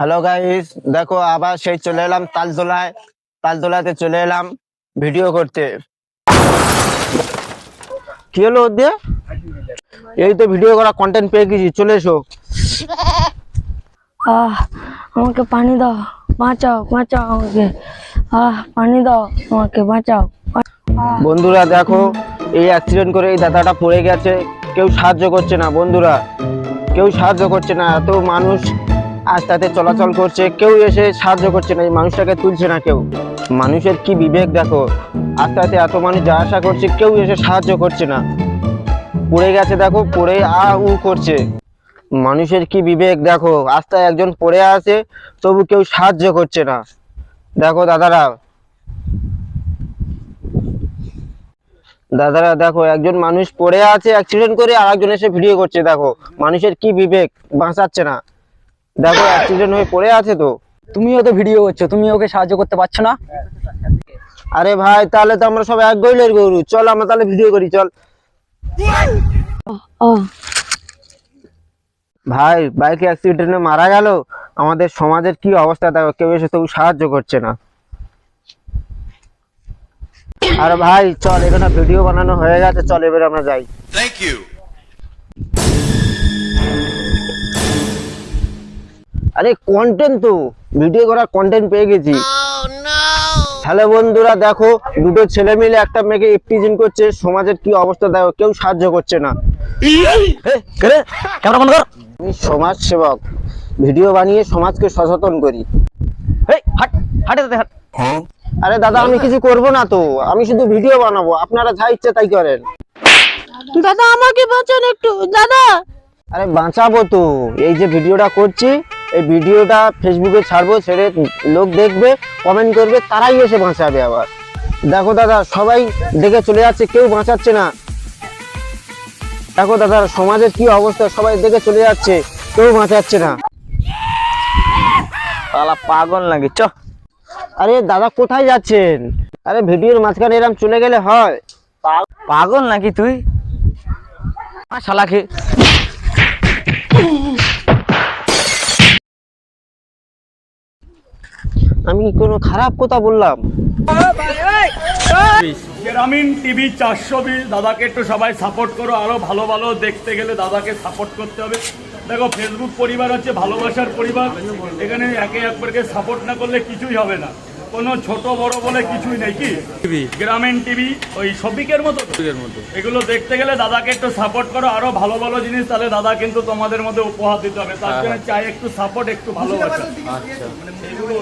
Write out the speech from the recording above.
Hello guys দেখো আবার সেই চলে এলাম তালতলায়। তালতলাতে চলে এলাম ভিডিও করতে। কি হলো ওর দিয়ে? এই তো ভিডিও করা কন্টেন্ট পেয়ে গেছি চলে এসো। আহ আমাকে পানি দাও বাঁচাও বাঁচাও আমাকে। আহ পানি দাও আমাকে বাঁচাও। বন্ধুরা দেখো এই অ্যাক্সিডেন্ট করে এই দাদাটা পড়ে গেছে। কেউ সাহায্য করছে না বন্ধুরা। কেউ সাহায্য করছে না এত মানুষ আস্তে আস্তে চলাচল করছে, কেউ এসে সাহায্য করছে না, এই মানুষটাকে তুলছে না কেউ। মানুষের কি বিবেক দেখো? আস্তে আস্তে এত মানুষ যা আশা করছে, কেউ এসে সাহায্য করছে না। পড়ে গেছে দেখো, পড়ে আ, উ করছে। মানুষের কি বিবেক দেখো? আস্তে একজন পড়ে আছে, তবু কেউ সাহায্য করছে না। দেখো দাদারা। দাদারা দেখো, একজন মানুষ পড়ে আছে অ্যাক্সিডেন্ট করে আর একজন এসে ভিডিও করছে, দেখো। মানুষের কি বিবেক? বাঁচাচ্ছে না। দেখো অ্যাক্সিডেন্ট হয়ে পড়ে আছে তো। তুমিও তো ভিডিও করছ তুমি ওকে সাহায্য করতে পারছ না? আরে ভাই তাহলে তো আমরা সব এক গইলের গরু। চল আমরা তাহলে ভিডিও করি চল। ভাই বাইক অ্যাক্সিডেন্টে মারা গেল? আমাদের সমাজের কি অবস্থা? দেখো কেউ এসে তবু সাহায্য করছে না। আর ভাই চল এখানে ভিডিও বানানো হয়ে গেছে চল এবার আমরা যাই। Thank you. আরে কন্টেন্ট তো ভিডিও করার কন্টেন্ট পেয়ে গেছি। হ্যালো বন্ধুরা দেখো দুটো ছেলে মিলে একটা মেয়েকে ইপটিজিং করছে সমাজের কি অবস্থা দেখো কেউ সাহায্য করছে না। আমি সমাজ সেবক ভিডিও বানিয়ে সমাজকে সচেতন করি। আরে দাদা আমি কিছু করব না তো আমি শুধু ভিডিও বানাবো আপনারা যা ইচ্ছে তাই করেন। দাদা আমাকে বাঁচান একটু দাদা। আরে বাঁচাবো তো এই যে ভিডিওটা করছি এই ভিডিওটা ফেসবুকে ছাড়বো ছেড়ে লোক দেখবে কমেন্ট করবে তারাই এসে বাঁচাবে আবার। দেখো দাদা সবাই দেখে চলে যাচ্ছে কেউ বাঁচাচ্ছে না। দেখো দাদা সমাজের কি অবস্থা সবাই দেখে চলে যাচ্ছে কেউ বাঁচাচ্ছে না। পাগল নাকি চ। আরে দাদা কোথায় যাচ্ছেন? আরে ভিডিওর মাঝখানে এরম চলে গেলে হয়। পাগল নাকি তুই? শালাকে। আমি কোনো খারাপ কথা বললাম? গ্রামীণ টিভি চারশো বিশ দাদাকে একটু সবাই সাপোর্ট করো আরও ভালো ভালো দেখতে গেলে দাদাকে সাপোর্ট করতে হবে। দেখো ফেসবুক পরিবার হচ্ছে ভালোবাসার পরিবার। এখানে একে অপরকে সাপোর্ট না করলে কিছুই হবে না। কোনো ছোট বড় বলে কিছুই নেই কি? গ্রামীণ টিভি ওই সবিকের মতো তো? এগুলো দেখতে গেলে দাদাকে একটু সাপোর্ট করো আরও ভালো ভালো জিনিস তাহলে দাদা কিন্তু তোমাদের মধ্যে উপহার দিতে হবে। তার জন্য চাই একটু সাপোর্ট একটু ভালোবাসা। এগুলো